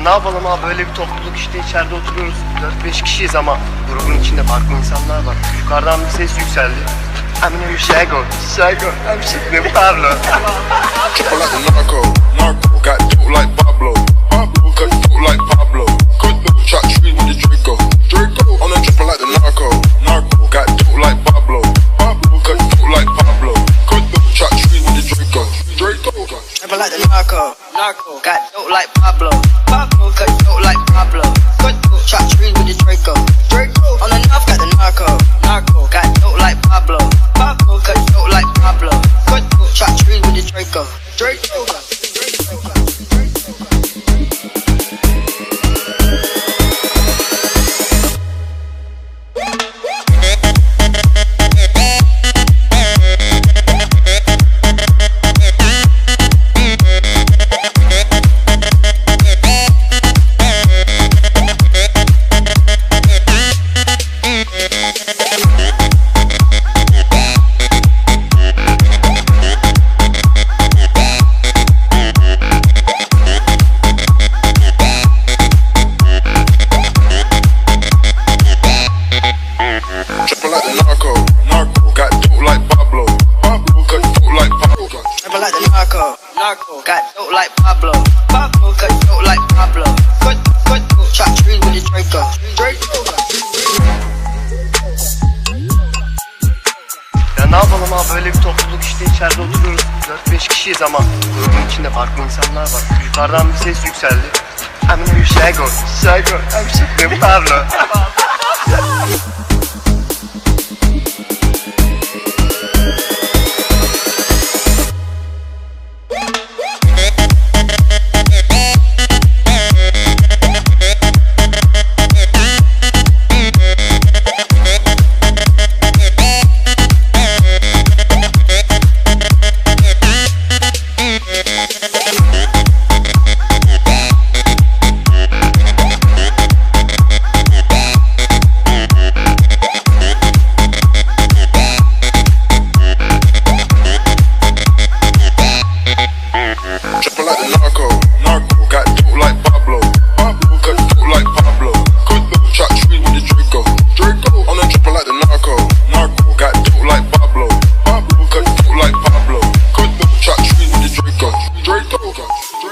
ne yapalım abi böyle bir topluluk işte içeride oturuyoruz 4-5 kişiyiz ama grubun içinde farklı insanlar var. Yukarıdan bir ses yükseldi. Eminem Şego, Şego, Emşikli Pablo. Triple like the narco, narco. Got dope like Pablo, Pablo. Cut dope like Pablo, cut dope. Shot tree with the Draco, Draco. On a triple like the narco, narco. Got dope like Pablo, Pablo. Cut dope like Pablo, cut dope. Shot tree with the Draco, Draco. Never like the narco, narco. Got dope like Pablo, Draco. Triple like the narco, narco. Got dope like Pablo, Pablo. Cut dope like Pablo. Never like the narco, narco. Got dope like Pablo, Pablo. Cut dope like Pablo, cut cut dope. Shot trees with the Draco, Draco. Ya ne yapalım abi böyle bir topluluk işte içeride oturuyoruz 4-5 kişiyiz ama grubun içinde farklı insanlar var. Yukarıdan bir ses yükseldi. Eminem Şego, Şego, Emşikli Pablo. Thank you. Break over.